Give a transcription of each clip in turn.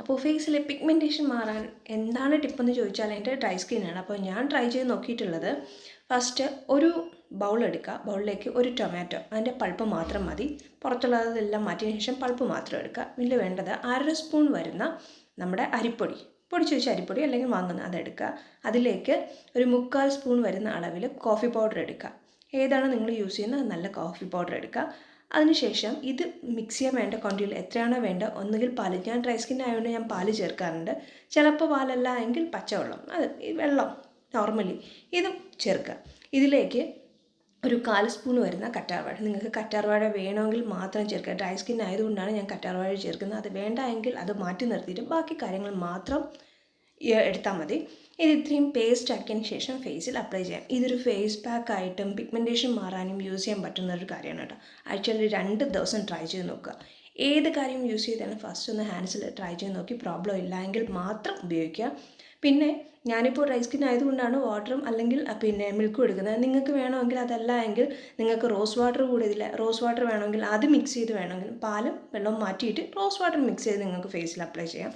അപ്പോൾ ഫേസിലെ പിഗ്മെന്റേഷൻ മാറാൻ എന്താണ് ടിപ്പെന്ന് ചോദിച്ചാൽ എന്റെ ഡ്രൈ സ്കിന്നാണ്. അപ്പോൾ ഞാൻ ട്രൈ ചെയ്ത് നോക്കിയിട്ടുള്ളത് ഫസ്റ്റ് ഒരു ബൗൾ എടുക്കുക. ബൗളിലേക്ക് ഒരു ടൊമാറ്റോ അതിന്റെ പൾപ്പ് മാത്രം മതി. പുറത്തുള്ളതെല്ലാം മാറ്റിയതിന് ശേഷം പൾപ്പ് മാത്രം എടുക്കുക. പിന്നെ വേണ്ടത് അര സ്പൂൺ വരുന്ന നമ്മുടെ അരിപ്പൊടി. പൊടിച്ച് വെച്ച അരിപ്പൊടി അല്ലെങ്കിൽ വാങ്ങുന്ന അതെടുക്കുക അതിലേക്ക് ഒരു മുക്കാൽ സ്പൂൺ വരുന്ന അളവിൽ കോഫി പൗഡർ എടുക്കുക. ഏതാണ് നിങ്ങൾ യൂസ് ചെയ്യുന്നത്? നല്ല കോഫി പൗഡർ എടുക്കുക. അതിനുശേഷം ഇത് മിക്സ് ചെയ്യാൻ വേണ്ട ക്വാണ്ടിറ്റിയിൽ എത്രയാണോ വേണ്ട ഒന്നുകിൽ പാൽ. ഞാൻ ഡ്രൈ സ്കിൻ ആയതുകൊണ്ട് ഞാൻ പാൽ ചേർക്കാറുണ്ട്. ചിലപ്പോൾ പാലല്ല എങ്കിൽ പച്ചവെള്ളം. അത് വെള്ളം നോർമലി ഇതും ചേർക്കുക. ഇതിലേക്ക് ഒരു കാൽ സ്പൂൺ വരുന്ന കറ്റാർവാഴ. നിങ്ങൾക്ക് കറ്റാർവാഴ വേണമെങ്കിൽ മാത്രം ചേർക്കുക. ഡ്രൈ സ്കിൻ ആയതുകൊണ്ടാണ് ഞാൻ കറ്റാർവാഴ ചേർക്കുന്നത്. അത് വേണ്ട എങ്കിൽ അത് മാറ്റി നിർത്തിയിട്ട് ബാക്കി കാര്യങ്ങൾ മാത്രം എടുത്താൽ മതി. ഇത് ഇത്രയും പേസ്റ്റ് ആക്കിയതിന് ശേഷം ഫേസിൽ അപ്ലൈ ചെയ്യാം. ഇതൊരു ഫേസ് പാക്ക് ആയിട്ടും പിഗ്മെന്റേഷൻ മാറാനും യൂസ് ചെയ്യാൻ പറ്റുന്ന ഒരു കാര്യമാണ് കേട്ടോ. ആക്ച്വലി രണ്ട് ദിവസം ട്രൈ ചെയ്ത് നോക്കുക. ഏത് കാര്യം യൂസ് ചെയ്താലും ഫസ്റ്റ് ഒന്ന് ഹാൻഡ്സിൽ ട്രൈ ചെയ്ത് നോക്കി പ്രോബ്ലം ഇല്ല എങ്കിൽ മാത്രം ഉപയോഗിക്കുക. പിന്നെ ഞാനിപ്പോൾ ഡ്രൈ സ്കിൻ ആയതുകൊണ്ടാണ് വാട്ടറും അല്ലെങ്കിൽ പിന്നെ മിൽക്കും എടുക്കുന്നത്. നിങ്ങൾക്ക് വേണമെങ്കിൽ അതല്ല എങ്കിൽ നിങ്ങൾക്ക് റോസ് വാട്ടർ കൂടെ ഇതിൽ റോസ് വാട്ടർ വേണമെങ്കിൽ അത് മിക്സ് ചെയ്ത് വേണമെങ്കിൽ പാലും വെള്ളവും മാറ്റിയിട്ട് റോസ് വാട്ടർ മിക്സ് ചെയ്ത് നിങ്ങൾക്ക് ഫേസിൽ അപ്ലൈ ചെയ്യാം.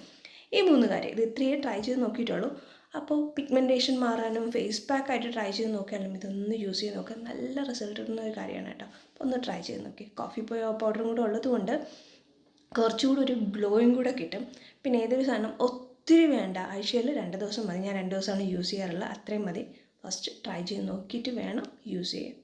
ഈ മൂന്ന് കാര്യം. ഇത് ഇത്രയേ ട്രൈ ചെയ്ത് നോക്കിയിട്ടുള്ളൂ. അപ്പോൾ പിഗ്മെന്റേഷൻ മാറാനും ഫേസ് പാക്ക് ആയിട്ട് ട്രൈ ചെയ്ത് നോക്കിയാലും ഇതൊന്ന് യൂസ് ചെയ്ത് നോക്കുക നല്ല റിസൾട്ട് കിട്ടുന്ന ഒരു കാര്യമാണ് കേട്ടോ. അപ്പോൾ ഒന്ന് ട്രൈ ചെയ്ത് നോക്കി. കോഫി പൗഡറും കൂടെ ഉള്ളതുകൊണ്ട് കുറച്ചുകൂടി ഒരു ഗ്ലോയും കൂടെ കിട്ടും. പിന്നെ ഏതൊരു സാധനം ഒത്തിരി വേണ്ട. ആഴ്ചയിൽ രണ്ട് ദിവസം മതി. ഞാൻ രണ്ട് ദിവസമാണ് യൂസ് ചെയ്യാറുള്ളത്. അത്രയും മതി. ഫസ്റ്റ് ട്രൈ ചെയ്ത് നോക്കിയിട്ട് വേണം യൂസ് ചെയ്യാൻ.